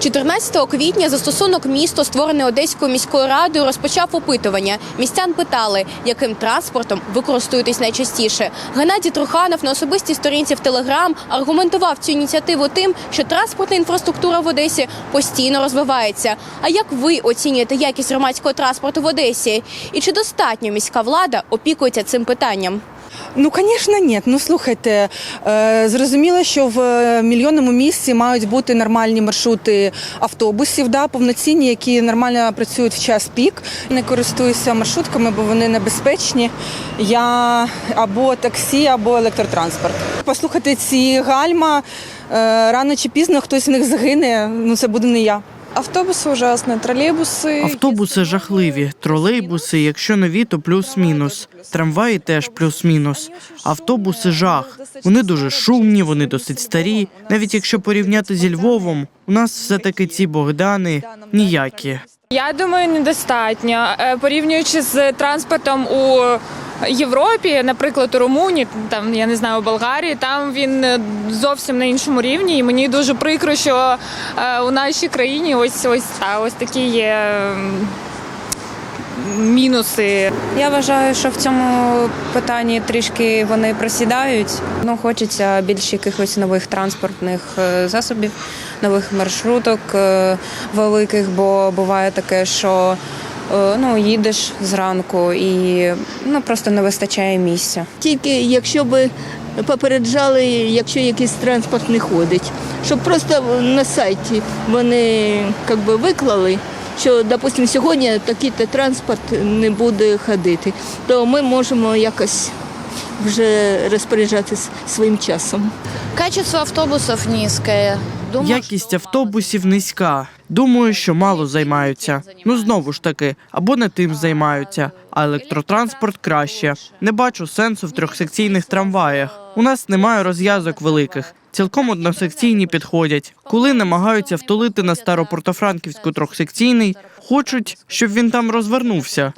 14 квітня застосунок місто, створений Одеською міською радою, розпочав опитування. Містян питали, яким транспортом ви користуєтесь найчастіше. Геннадій Труханов на особистій сторінці в Телеграм аргументував цю ініціативу тим, що транспортна інфраструктура в Одесі постійно розвивається. А як ви оцінюєте якість громадського транспорту в Одесі? І чи достатньо міська влада опікується цим питанням? Ну, звісно, ні. Ну слухайте, е, зрозуміло, що в е, мільйонному місці мають бути нормальні маршрути автобусів, да, повноцінні, які нормально працюють в час пік. Не користуюся маршрутками, бо вони небезпечні. Я або таксі, або електротранспорт. Послухайте, ці гальма е, рано чи пізно хтось з них загине. Ну це буде не я. Автобуси ужасно, тролейбуси. Автобуси жахливі, тролейбуси, якщо нові, то плюс-мінус. Трамваї теж плюс-мінус. Автобуси жах. Вони дуже шумні, вони досить старі. Навіть якщо порівняти зі Львовом, у нас все-таки ці Богдани ніякі. Я думаю, недостатньо. Е, Порівнюючи з транспортом у Європі, наприклад, у Румунії, там я не знаю, у Болгарії, там він е, зовсім на іншому рівні. І мені дуже прикро, що е, у нашій країні ось ось ось такі є мінуси. Я вважаю, що в цьому питанні трішки вони просідають. Ну, хочеться більш якихось нових транспортних е, засобів, нових маршруток великих, бо буває таке, що ну, їдеш зранку і ну, просто не вистачає місця. Тільки якщо би попереджали, якщо якийсь транспорт не ходить, щоб просто на сайті вони як би, виклали, що, допустимо, сьогодні такий-то транспорт не буде ходити, то ми можемо якось вже розпоряджатися своїм часом. Качество автобусов низкое. Якість автобусів низька. Думаю, що мало займаються. Ну знову ж таки, або не тим займаються, а електротранспорт краще. Не бачу сенсу в трьохсекційних трамваях. У нас немає розв'язок великих. Цілком односекційні підходять. Коли намагаються втулити на Старопортофранківську трьохсекційний, хочуть, щоб він там розвернувся.